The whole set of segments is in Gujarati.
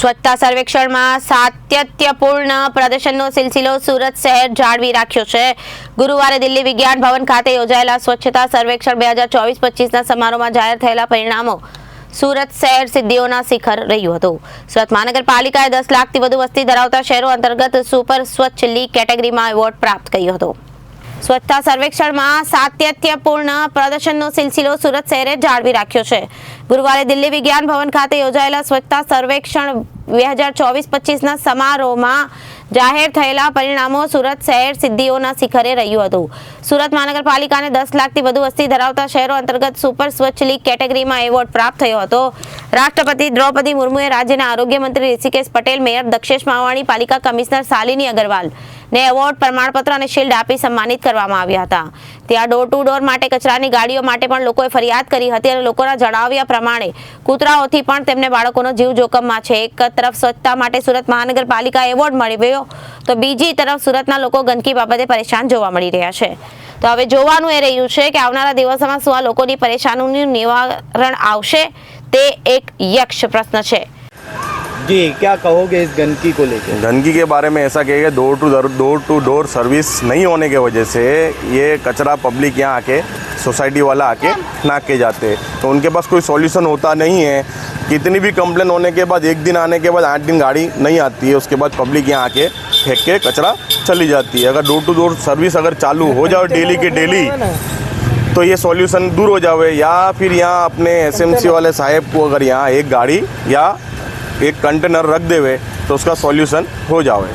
સ્વચ્છતા સર્વેક્ષણમાં સાતત્યપૂર્ણ પ્રદર્શનનો સિલસિલો સુરત શહેર જાળવી રાખ્યો છે. ગુરુવારે દિલ્હી વિજ્ઞાન ભવન ખાતે યોજાયેલા સ્વચ્છતા સર્વેક્ષણ બે હજાર ચોવીસ પચીસના સમારોહમાં જાહેર થયેલા પરિણામો સુરત શહેર સિદ્ધિઓના શિખર રહ્યું હતું. સુરત મહાનગરપાલિકાએ દસ લાખથી વધુ વસ્તી ધરાવતા શહેરો અંતર્ગત સુપર સ્વચ્છ લીગ કેટેગરીમાં એવોર્ડ પ્રાપ્ત કર્યો હતો. સ્વચ્છતા સર્વેક્ષણમાં સાતત્યપૂર્ણ પ્રદર્શનનો સિલસિલો સુરત શહેરે જાળવી રાખ્યો છે. ગુરુવારે દિલ્હી વિજ્ઞાન ભવન ખાતે યોજાયેલા સ્વચ્છતા સર્વેક્ષણ બે હજાર ચોવીસ પચીસના સમારોહમાં જાહેર થયેલા પરિણામો સુરત શહેર સિદ્ધિઓના શિખરે રહ્યું હતું. સુરત મહાનગરપાલિકાને દસ લાખથી વધુ વસ્તી ધરાવતા શહેરો અંતર્ગત સુપર સ્વચ્છ લીગ કેટેગરીમાં એવોર્ડ પ્રાપ્ત થયો હતો. રાષ્ટ્રપતિ દ્રૌપદી મુર્મુએ રાજ્યના આરોગ્ય મંત્રી ઋષિકેશ પટેલ, મેયર દક્ષેશ માવાણી, પાલિકા કમિશનર શાલિની અગરવાલ ને એવોર્ડ પ્રમાણપત્ર અને શિલ્ડ આપી સન્માનિત કરવામાં આવ્યા હતા. ત્યાં ડોર ટુ ડોર માટે કચરાની ગાડીઓ માટે પણ લોકોએ ફરિયાદ કરી હતી અને લોકોના જણાવ્યા પ્રમાણે કૂતરાઓથી પણ તેમને બાળકોનો જીવ જોખમમાં છે. એક તરફ સ્વચ્છતા માટે સુરત મહાનગરપાલિકા એવોર્ડ મળ્યો તો બીજી તરફ સુરતના લોકો ગંદકી બાબતે પરેશાન જોવા મળી રહ્યા છે. તો હવે જોવાનું એ રહ્યું છે કે આવનારા દિવસોમાં શું આ લોકોની પરેશાનીનું નિવારણ આવશે? તે એક યક્ષ પ્રશ્ન છે. जी क्या कहोगे इस गंदगी को लेकर गंदगी के बारे में ऐसा कहेगा door to door to door service नहीं होने के वजह से ये कचरा पब्लिक यहाँ आके सोसाइटी वाला आके नाक के जाते हैं। तो उनके पास कोई सॉल्यूशन होता नहीं है। कितनी भी कंप्लेन होने के बाद एक दिन आने के बाद आठ दिन गाड़ी नहीं आती है उसके बाद पब्लिक यहाँ आके फेंक के कचरा चली जाती है। अगर डोर टू डोर सर्विस अगर चालू हो जाए डेली के डेली तो ये सॉल्यूशन दूर हो जावे। या फिर यहाँ अपने एसएमसी वाले साहेब को अगर यहाँ एक गाड़ी या एक कंटेनर रख देवे तो उसका सॉल्यूशन हो जावे।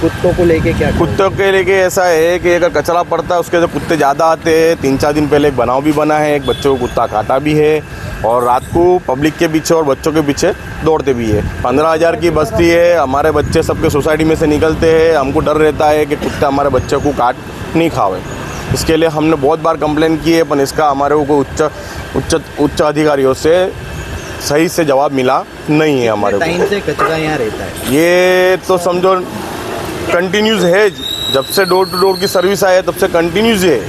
कुत्तों को लेके क्या कुत्तों के लेके ऐसा है कि अगर कचरा पड़ता है उसके जो कुत्ते ज़्यादा आते हैं। तीन चार दिन पहले एक बनाव भी बना है एक बच्चों को कुत्ता काटा भी है और रात को पब्लिक के पीछे और बच्चों के पीछे दौड़ते भी है। पंद्रह हज़ार की बस्ती है हमारे बच्चे सबके सोसाइटी में से निकलते हैं। हमको डर रहता है कि कुत्ता हमारे बच्चे को काट नहीं खावे। इसके लिए हमने बहुत बार कंप्लेन की है पर इसका हमारे को उच्च उच्च उच्च अधिकारियों से सही से जवाब मिला नहीं है हमारे को टाइम से कचरा यहाँ रहता है ये तो समझो कंटिन्यूज है जब से डोर टू डोर की सर्विस आई है तब से कंटिन्यूज है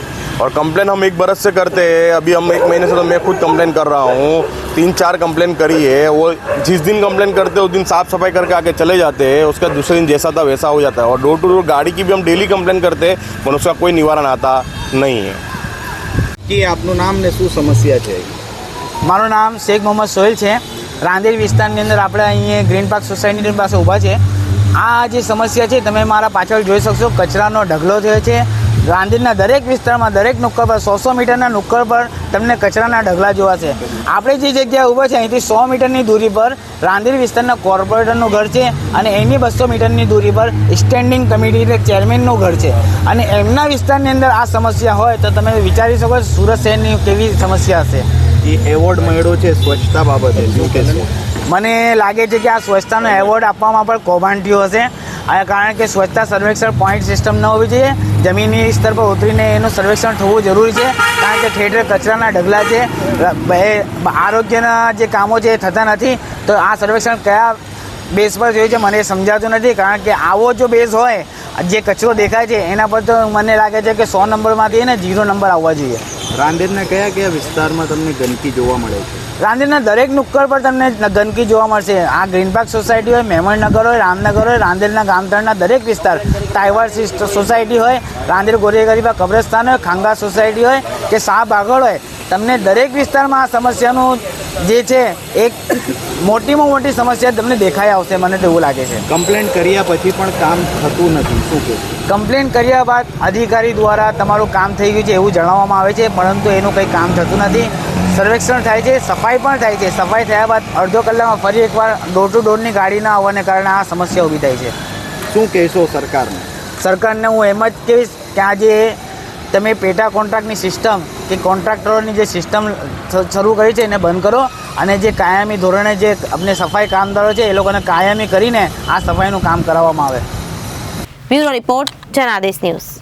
और कंप्लेन हम एक बरस से करते हैं अभी हम एक महीने से तो मैं खुद कंप्लेन कर रहा हूँ तीन चार कंप्लेन करी है वो जिस दिन कंप्लेन करते हैं उस दिन साफ सफाई करके आके चले जाते हैं उसका दूसरे दिन जैसा था वैसा हो जाता है और डोर टू डोर गाड़ी की भी हम डेली कंप्लेन करते हैं पर उसका कोई निवारण आता नहीं है કે આપનું નામ ને શું સમસ્યા છે મારું નામ શેખ મોહમ્મદ સોહેલ છે. રાંદેર વિસ્તારની અંદર આપણે અહીંયા ગ્રીન પાર્ક સોસાયટીની પાસે ઊભા છે. આ જે સમસ્યા છે, તમે મારા પાછળ જોઈ શકશો. કચરાનો ઢગલો થયો છે. રાંદેરના દરેક વિસ્તારમાં દરેક નુક્કડ પર સો સો મીટરના નુક્કડ પર તમને કચરાના ઢગલા જોવા છે. આપણે જે જગ્યાએ ઊભા છે અહીંથી સો મીટરની દૂરી પર રાંદેર વિસ્તારના કોર્પોરેટરનું ઘર છે અને એની બસો મીટરની દૂરી પર સ્ટેન્ડિંગ કમિટી એટલે ચેરમેનનું ઘર છે. અને એમના વિસ્તારની અંદર આ સમસ્યા હોય તો તમે વિચારી શકો સુરત શહેરની કેવી સમસ્યા હશે. એ એવોર્ડ મળ્યો છે સ્વચ્છતા બાબતે શું કહેશો? મને લાગે છે કે આ સ્વચ્છતાનો એવોર્ડ આપવામાં પણ કૌભાંડ હશે. કારણ કે સ્વચ્છતા સર્વેક્ષણ પોઈન્ટ સિસ્ટમ ન હોવી જોઈએ. જમીની સ્તર પર ઉતરીને એનું સર્વેક્ષણ થવું જરૂરી છે. કારણ કે ઠેર કચરાના ઢગલા છે. આરોગ્યના જે કામો છે એ થતા નથી. તો આ સર્વેક્ષણ કયા બેઝ પર જોયું છે મને એ સમજાતું નથી. કારણ કે આવો જો બેઝ હોય, જે કચરો દેખાય છે, એના પર તો મને લાગે છે કે સો નંબરમાંથી એને ઝીરો નંબર આવવા જોઈએ. રાંદેરના કયા કયા વિસ્તારમાં તમને ગંદકી જોવા મળે છે? રાંદેરના દરેક નુક્કર પર તમને ગંદકી જોવા મળશે. આ ગ્રીન પાર્ક સોસાયટી હોય, મેમણનગર હોય, રામનગર હોય, રાંદેરના ગામતળના દરેક વિસ્તાર, ટાઈવર સોસાયટી હોય, રાંદેર ગોરેગરીબા કબ્રસ્તાન હોય, ખાંગા સોસાયટી હોય કે શાહ બાગળ હોય, તમને દરેક વિસ્તારમાં આ સમસ્યાનું જે છે એક મોટીમાં મોટી સમસ્યા તમને દેખાઈ આવશે મને તો એવું લાગે છે. કમ્પ્લેન કર્યા પછી પણ કામ થતું નથી શું કે કમ્પ્લેન કર્યા બાદ અધિકારી દ્વારા તમારું કામ થઈ ગયું છે એવું જણાવવામાં આવે છે પરંતુ એનું કંઈ કામ થતું નથી. સર્વેક્ષણ થાય છે સફાઈ પણ થાય છે. સફાઈ થયા બાદ અડધો કલાકમાં ફરી એકવાર ડોર ટુ ડોરની ગાડી ના આવવાને કારણે આ સમસ્યા ઊભી થાય છે. શું કહેશો સરકારને? સરકારને હું એમ જ કહીશ કે આજે તમે પેટા કોન્ટ્રાક્ટની સિસ્ટમ કે કોન્ટ્રાક્ટરોની જે સિસ્ટમ શરૂ કરી છે એને બંધ કરો અને જે કાયમી ધોરણે જે આપણે સફાઈ કામદારો છે એ લોકોને કાયમી કરીને આ સફાઈનું કામ કરાવવામાં આવે. Bureau report Janadesh news.